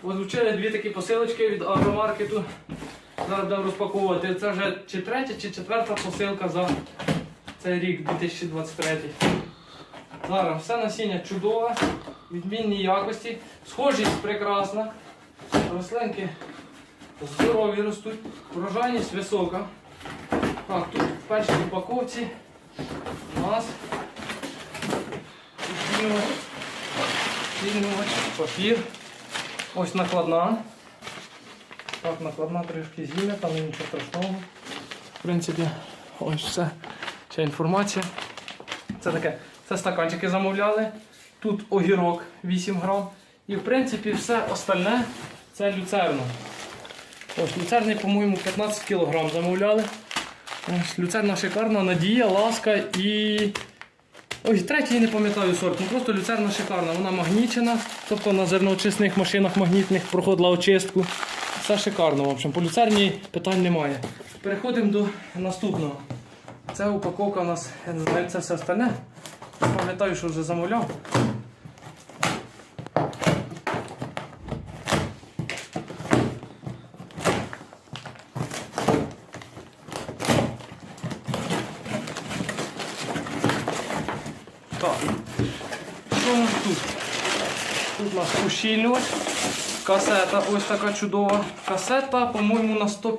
Получили дві такі посилочки від агромаркету. Зараз будемо розпаковувати. Це вже чи третя, чи четверта посилка за цей рік 2023. Зараз все насіння чудове, відмінній якості, схожість прекрасна. Рослинки здорові ростуть, врожайність висока. Так, тут в першій упаковці у нас підтримувач, папір. Ось накладна. Так, накладна трішки зім'я, там нічого страшного. В принципі, ось все. Ця інформація. Це таке. Це стаканчики замовляли. Тут огірок 8 грам. І в принципі все остальне це люцерна. Ось люцерний, по-моєму, 15 кг замовляли. Ось люцерна шикарна, надія, ласка і. Ой, третій не пам'ятаю сорт, ну просто люцерна шикарна, вона магнічена, тобто на зерноочисних машинах магнітних проходила очистку. Все шикарно, в общем, по люцерні питань немає. Переходимо до наступного. Це упаковка у нас, це все остальне. Пам'ятаю, що вже замовляв. Що у нас тут? Тут у нас ущільнювач. Касета ось така чудова. Касета, по-моєму, на 100